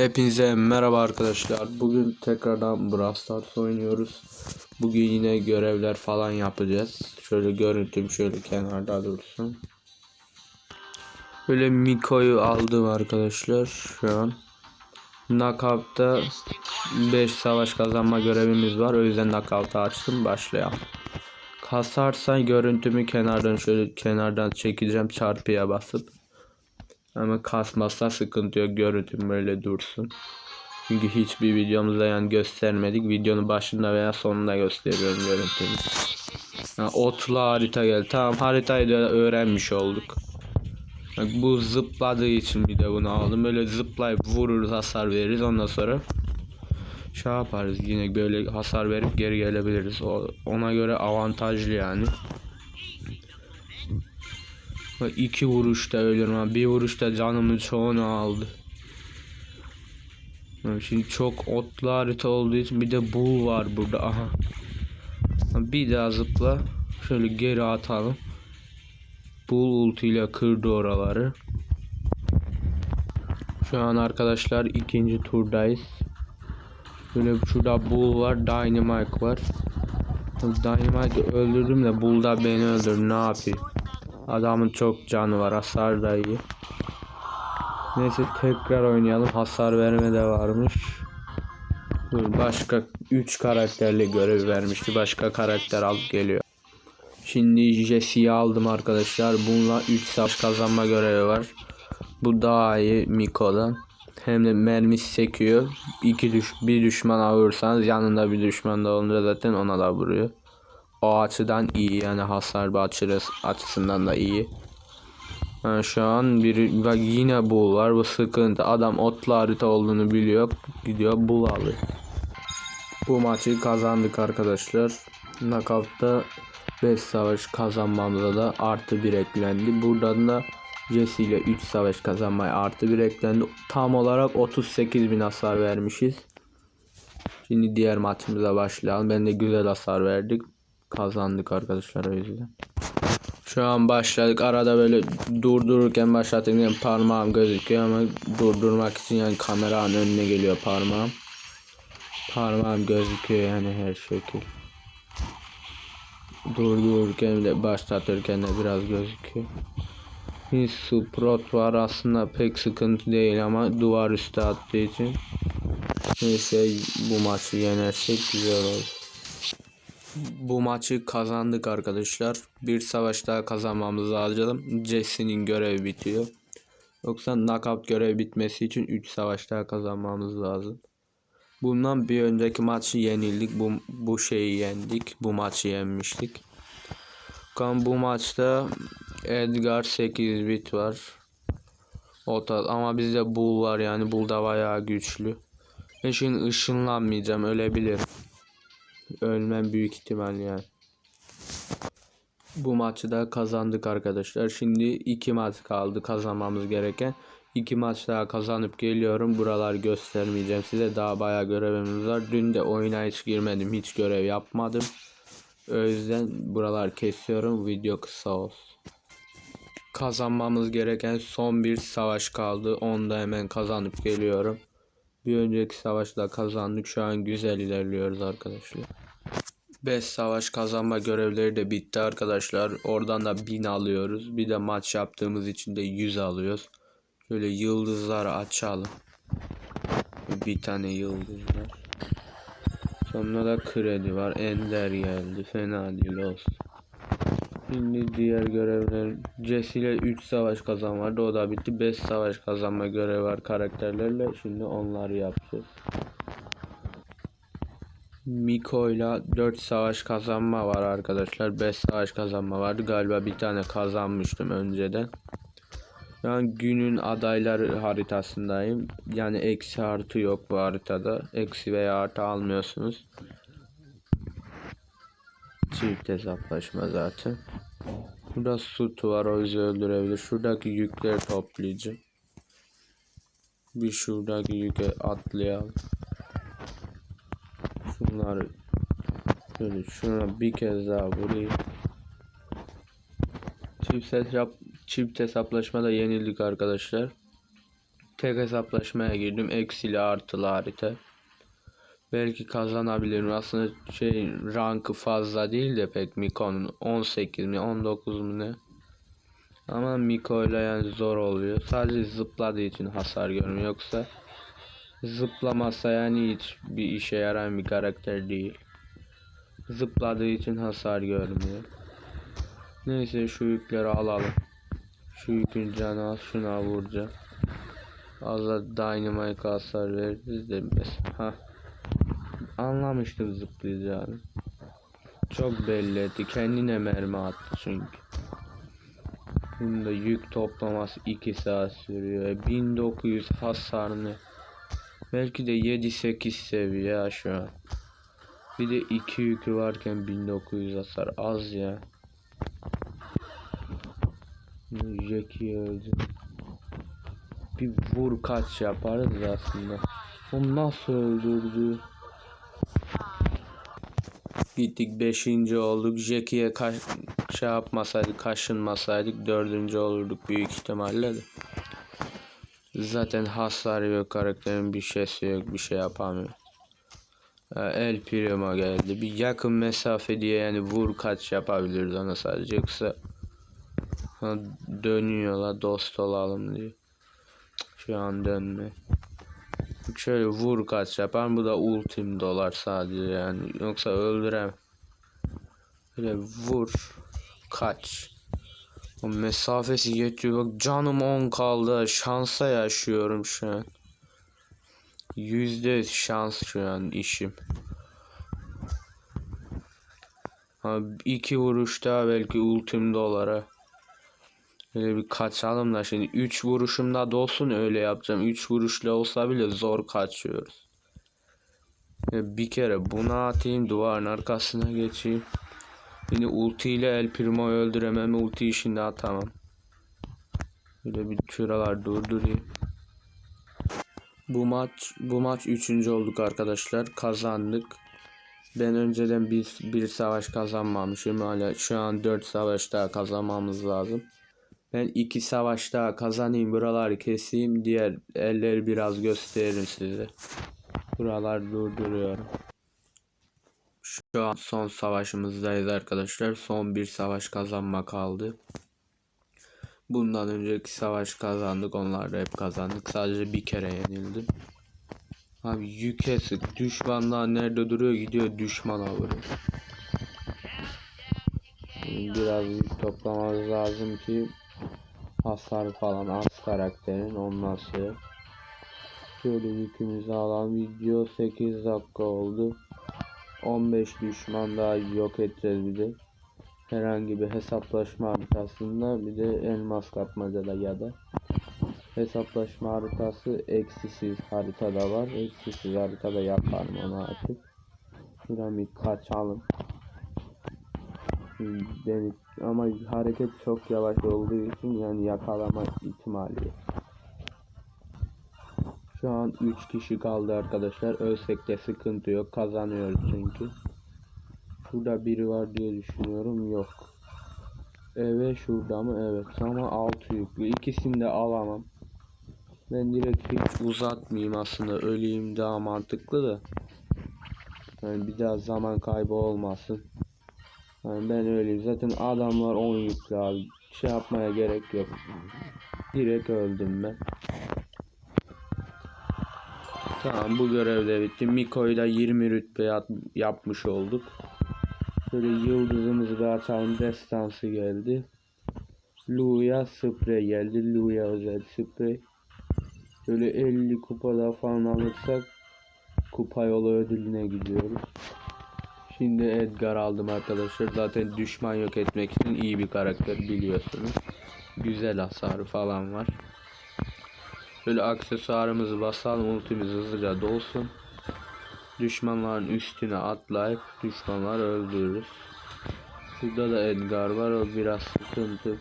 Hepinize merhaba arkadaşlar. Bugün tekrardan Brawl Stars oynuyoruz. Bugün yine görevler falan yapacağız. Şöyle görüntüm şöyle kenarda dursun. Böyle Miko'yu aldım arkadaşlar şu an. Knockout'ta 5 savaş kazanma görevimiz var. O yüzden knockout'u açtım. Başlayalım. Kasarsan görüntümü kenardan şöyle kenardan çekeceğim çarpıya basıp. Ama kasmazsa sıkıntı yok. Görüntüm böyle dursun. Çünkü hiçbir videomuzda yani göstermedik. Videonun başında veya sonunda gösteriyorum görüntümü. Ha, otlu harita geldi. Tamam haritayı da öğrenmiş olduk. Bak, bu zıpladığı için bir de bunu aldım. Böyle zıplayıp vururuz hasar veririz. Ondan sonra şey yaparız. Yine böyle hasar verip geri gelebiliriz. O, ona göre avantajlı yani. Bak, iki vuruşta ama bir vuruşta canımın çoğunu aldı. Şimdi çok otlu harita olduğu için bir de bul var burada. Aha. Bir daha zıpla. Şöyle geri atalım. Bul ultiyle kırdı oraları. Şu an arkadaşlar ikinci turdayız. Böyle şurada Bull var, Dynamite var. Dynamite'ı öldürdüm de Bull da beni öldürdü. Ne yapayım? Adamın çok canı var, hasar da iyi. Neyse tekrar oynayalım. Hasar verme de varmış. Dur başka 3 karakterli görev vermişti. Başka karakter alıp geliyor. Şimdi Jesse'yi aldım arkadaşlar. Bununla 3 savaş kazanma görevi var. Bu daha iyi Miko'dan. Hem de mermisi sekiyor. İki düş bir düşman vurursanız yanında bir düşman da olunca zaten ona da vuruyor. O açıdan iyi yani hasar açısı, açısından da iyi. Yani şu an bir bak yine bul var bu sıkıntı. Adam otlu harita olduğunu biliyor. Gidiyor bul. Bu maçı kazandık arkadaşlar. Knockout'ta 5 savaş kazanmamıza da artı 1 eklendi. Buradan da Jesse ile 3 savaş kazanmaya artı 1 eklendi. Tam olarak 38 bin hasar vermişiz. Şimdi diğer maçımıza başlayalım. Ben de güzel hasar verdik. Kazandık arkadaşlar o yüzden. Şu an başladık. Arada böyle durdururken başlatırken yani parmağım gözüküyor ama durdurmak için yani kameranın önüne geliyor parmağım. Parmağım gözüküyor yani her şekil. Durdururken de başlatırken de biraz gözüküyor. Bir Sprout var aslında pek sıkıntı değil ama duvar üstü attığı için. Neyse bu maçı yenersek güzel olur. Bu maçı kazandık arkadaşlar. Bir savaş daha kazanmamız lazım. Jesse'nin görevi bitiyor. Yoksa knockout görevi bitmesi için 3 savaş daha kazanmamız lazım. Bundan bir önceki maçı yenildik. Bu, bu şeyi yendik. Bu maçı yenmiştik. Kan bu maçta Edgar 8 bit var. O da, ama bizde Bull var yani Bull da bayağı güçlü. Şimdi ışınlanmayacağım ölebilirim. Ölmem büyük ihtimal yani. Bu maçı da kazandık arkadaşlar. Şimdi iki maç kaldı kazanmamız gereken. İki maç daha kazanıp geliyorum. Buralar göstermeyeceğim size. Daha bayağı görevimiz var. Dün de oyuna hiç girmedim. Hiç görev yapmadım. O yüzden buralar kesiyorum. Video kısa olsun. Kazanmamız gereken son bir savaş kaldı. Onu da hemen kazanıp geliyorum. Bir önceki savaşta kazandık. Şu an güzel ilerliyoruz arkadaşlar. 5 savaş kazanma görevleri de bitti arkadaşlar. Oradan da 1000 alıyoruz. Bir de maç yaptığımız için de 100 alıyoruz. Şöyle yıldızları açalım. Bir tane yıldız var. Sonra da kredi var. Ender geldi. Fena değil olsun. Şimdi diğer görevler Jesse ile 3 savaş kazan vardı. O da bitti. 5 savaş kazanma görevi var karakterlerle. Şimdi onları yapacağız. Miko ile 4 savaş kazanma var arkadaşlar. 5 savaş kazanma vardı. Galiba bir tane kazanmıştım önceden. Yani günün adayları haritasındayım. Yani eksi artı yok bu haritada. Eksi veya artı almıyorsunuz. Çift hesaplaşma zaten. Burada süt var o bizi öldürebilir. Şuradaki yükleri toplayacağım. Bir şuradaki yüke atlayalım. Şunları şöyle şuna bir kez daha vurayım. Çift hesap çift hesaplaşmada yenildik arkadaşlar. tek hesaplaşmaya girdim. Eksili artılı harita. Belki kazanabilirim. Aslında şey rankı fazla değil de pek Miko'nun 18 mi 19 mu ne. Ama Miko ile yani zor oluyor. Sadece zıpladığı için hasar görmüyor. Yoksa zıplamasa yani hiç bir işe yarayan bir karakter değil. Zıpladığı için hasar görmüyor. Neyse şu yükleri alalım. Şu yükün canı az şuna vuracağım. Az da dynamite hasar veririz de mesela. Anlamıştım zıplayacağını. Çok belli etti. Kendine mermi attı çünkü. Bunda yük toplaması 2 saat sürüyor. E, 1900 hasar ne? Belki de 7-8 seviye şu an. Bir de 2 yükü varken 1900 hasar az ya. Jackie öldü. Bir vur kaç yaparız aslında. O nasıl öldürdü? Gittik 5. olduk. Jackie'ye kaş şey yapmasaydık, kaşınmasaydık 4. olurduk büyük ihtimalle de. Zaten hasar yok karakterin bir şeysi yok bir şey yapamıyor. El Primo geldi. Bir yakın mesafe diye yani vur kaç yapabiliriz ona sadece yoksa dönüyorlar dost olalım diye. Şu an dönme. Şöyle vur kaç yapar bu da ultim dolar sadece yani yoksa öldürem. Böyle vur kaç. O mesafesi yetiyor bak canım 10 kaldı şansa yaşıyorum şu an. Yüzde şans şu an işim. Ha, iki vuruşta belki ultim dolara. Böyle bir kaçalım da şimdi 3 vuruşumda da olsun öyle yapacağım. 3 vuruşla olsa bile zor kaçıyoruz. Bir kere buna atayım duvarın arkasına geçeyim. Şimdi ulti ile El Primo'yu öldüremem. Ulti işinde atamam. Böyle bir şuralar durdurayım. Bu maç bu maç 3. olduk arkadaşlar. Kazandık. Ben önceden bir, bir savaş kazanmamışım. Hala şu an 4 savaş daha kazanmamız lazım. Ben iki savaş daha kazanayım. Buraları keseyim. Diğer elleri biraz gösteririm size. Buralar durduruyorum. Şu an son savaşımızdayız arkadaşlar. Son bir savaş kazanma kaldı. Bundan önceki savaş kazandık. Onlar da hep kazandık. Sadece bir kere yenildim. Abi yüke sık. Düşmanlar nerede duruyor gidiyor düşmana vuruyor. Biraz toplamamız lazım ki hasar falan az karakterin sonra. Şöyle yükümüzü alalım. Video 8 dakika oldu. 15 düşman daha yok edeceğiz bir de. Herhangi bir hesaplaşma haritasında bir de elmas kapmacada ya da hesaplaşma haritası eksisiz haritada var. Eksisiz haritada yaparım onu artık. Bir kaçalım. Deniz ama hareket çok yavaş olduğu için yani yakalama ihtimali. Şu an 3 kişi kaldı arkadaşlar. Ölsek de sıkıntı yok. Kazanıyoruz çünkü. Şurada biri var diye düşünüyorum. Yok. Evet şurada mı? Evet. Ama 6 yüklü. İkisini de alamam. Ben direkt hiç uzatmayayım aslında. Öleyim daha mantıklı da. Yani bir daha zaman kaybı olmasın. Yani ben öyleyim. Zaten adamlar 10 yüklü abi. Şey yapmaya gerek yok. Direkt öldüm ben. Tamam bu görev de bitti. Miko'yu da 20 rütbe yap- yapmış olduk. Böyle yıldızımızı da açalım. Destansı geldi. Luya sprey geldi. Luya özel sprey. Böyle 50 kupada falan alırsak kupa yolu ödülüne gidiyoruz. Şimdi Edgar aldım arkadaşlar. Zaten düşman yok etmek için iyi bir karakter biliyorsunuz. Güzel hasarı falan var. Böyle aksesuarımızı basalım ultimiz hızlıca dolsun. Düşmanların üstüne atlayıp düşmanları öldürürüz. Şurada da Edgar var o biraz sıkıntı.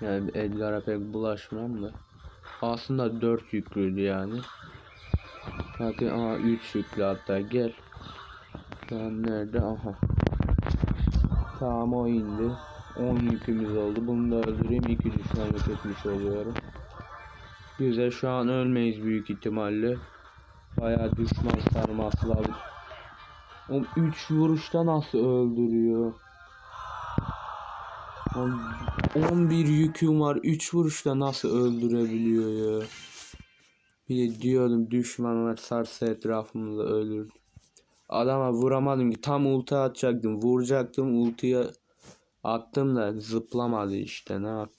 Yani Edgar'a pek bulaşmam da. Aslında 4 yüklüydü yani. Bakın ama 3 yüklü hatta gel. An nerede? Aha. Tamam o indi. 10 yükümüz oldu. Bunu da öldüreyim. 2 düşman yok etmiş oluyorum. Güzel şu an ölmeyiz büyük ihtimalle. Bayağı düşman sarması lazım. Oğlum 3 vuruşta nasıl öldürüyor? Oğlum 11 yüküm var 3 vuruşta nasıl öldürebiliyor ya? Bir de diyordum düşmanlar sarsa etrafımızda ölür. Adama vuramadım ki tam ulti atacaktım vuracaktım ultiye attım da zıplamadı işte ne yap.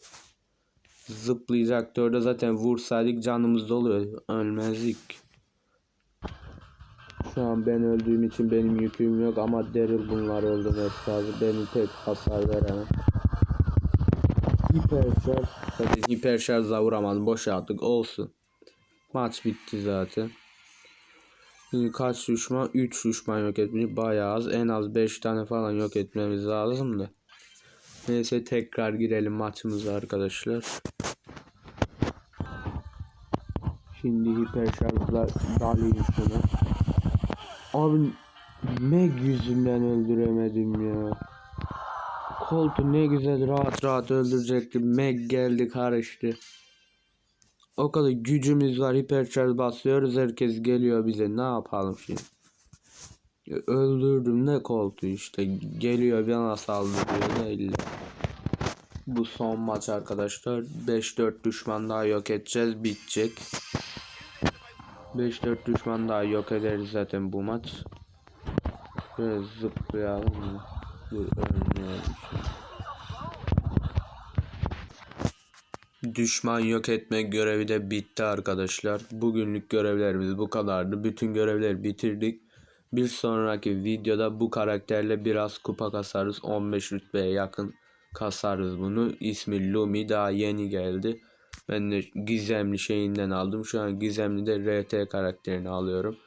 Zıplayacaktı orada zaten vursaydık canımız doluyor ölmezdik. Şu an ben öldüğüm için benim yüküm yok ama Daryl bunlar öldürmesi lazım. Benim tek hasar veremem. Hiperşarj. Zaten hiperşarjla vuramadım. Boşa. Olsun. Maç bitti zaten. Kaç düşman? 3 düşman yok etmiş. Bayağı az. En az 5 tane falan yok etmemiz lazım da. Neyse tekrar girelim maçımıza arkadaşlar. Şimdi hiperşarjla dalayım şuna. Abi Meg yüzünden öldüremedim ya. Koltu ne güzel rahat rahat öldürecektim. Meg geldi karıştı. O kadar gücümüz var. Hipercharge basıyoruz. Herkes geliyor bize. Ne yapalım şimdi? Öldürdüm ne koltuğu işte. Geliyor bana saldırıyor da illa. Bu son maç arkadaşlar. 5-4 düşman daha yok edeceğiz. Bitecek. 5-4 düşman daha yok ederiz zaten bu maç. Şöyle zıplayalım mı? Dur ölmeyelim şimdi. Düşman yok etme görevi de bitti arkadaşlar. Bugünlük görevlerimiz bu kadardı. Bütün görevleri bitirdik. Bir sonraki videoda bu karakterle biraz kupa kasarız. 15 rütbeye yakın kasarız bunu. İsmi Lumi daha yeni geldi. Ben de gizemli şeyinden aldım. Şu an gizemli de RT karakterini alıyorum.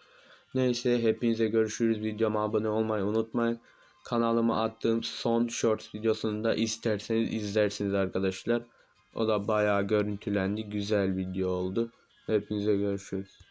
Neyse hepinize görüşürüz. Videoma abone olmayı unutmayın. Kanalıma attığım son short videosunu da isterseniz izlersiniz arkadaşlar. O da bayağı görüntülendi. Güzel video oldu. Hepinize görüşürüz.